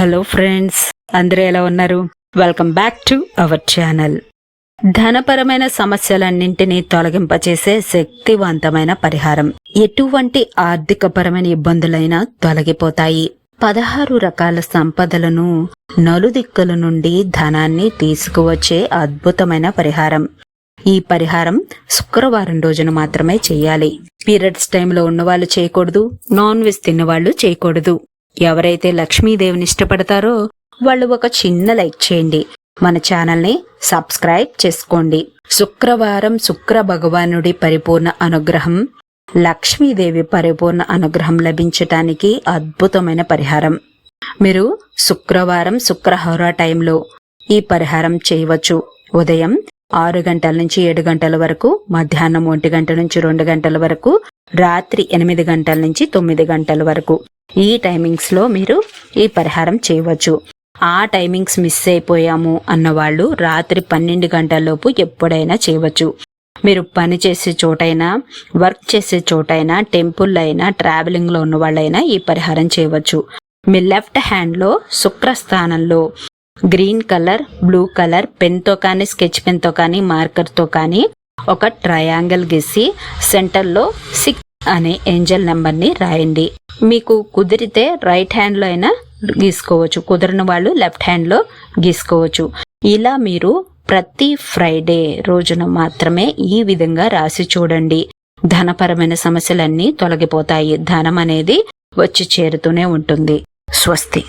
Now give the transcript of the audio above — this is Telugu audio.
హలో ఫ్రెండ్స్ అందరూ ఎలా ఉన్నారు? Welcome back to our channel. ధనపరమైన సమస్యలన్నింటినీ తొలగింపచేసే శక్తివంతమైన పరిహారం. ఎటువంటి ఆర్థికపరమైన ఇబ్బందులైనా తొలగిపోతాయి. పదహారు రకాల సంపదలను నలుదిక్కుల నుండి ధనాన్ని తీసుకువచ్చే అద్భుతమైన పరిహారం. ఈ పరిహారం శుక్రవారం రోజున మాత్రమే చేయాలి. పీరియడ్స్ టైంలో ఉన్నవాళ్ళు చేయకూడదు నాన్ వెజ్ తిన్నవాళ్ళు చేయకూడదు. ఎవరైతే లక్ష్మీదేవిని ఇష్టపడతారో వాళ్ళు ఒక చిన్న లైక్ చేయండి. మన ఛానల్ని సబ్స్క్రైబ్ చేసుకోండి. శుక్రవారం శుక్ర భగవానుడి పరిపూర్ణ అనుగ్రహం లక్ష్మీదేవి పరిపూర్ణ అనుగ్రహం లభించటానికి అద్భుతమైన పరిహారం. మీరు శుక్రవారం శుక్రహోర టైంలో ఈ పరిహారం చేయవచ్చు. ఉదయం ఆరు గంటల నుంచి ఏడు గంటల వరకు మధ్యాహ్నం ఒంటి గంట నుంచి రెండు గంటల వరకు రాత్రి ఎనిమిది గంటల నుంచి తొమ్మిది గంటల వరకు. ఈ టైమింగ్స్లో మీరు ఈ పరిహారం చేయవచ్చు. ఆ టైమింగ్స్ మిస్ అయిపోయాము అన్నవాళ్ళు రాత్రి పన్నెండు గంటలలోపు ఎప్పుడైనా చేయవచ్చు. మీరు పని చేసే చోటైనా వర్క్ చేసే చోటైనా టెంపుల్ అయినా ట్రావెలింగ్లో ఉన్న వాళ్ళైనా ఈ పరిహారం చేయవచ్చు. మీ లెఫ్ట్ హ్యాండ్లో శుక్రస్థానంలో గ్రీన్ కలర్ బ్లూ కలర్ పెన్తో కానీ స్కెచ్ పెన్తో కానీ మార్కర్తో కానీ ఒక ట్రయాంగిల్ గీసి సెంటర్లో సిక్స్ అనే ఏంజల్ నెంబర్ని రాయండి. మీకు కుదిరితే రైట్ హ్యాండ్లో అయినా గీసుకోవచ్చు. కుదరని వాళ్ళు లెఫ్ట్ హ్యాండ్లో గీసుకోవచ్చు. ఇలా మీరు ప్రతి ఫ్రైడే రోజున మాత్రమే ఈ విధంగా రాసి చూడండి. ధనపరమైన సమస్యలన్నీ తొలగిపోతాయి. ధనం అనేది వచ్చి చేరుతూనే ఉంటుంది. స్వస్తి.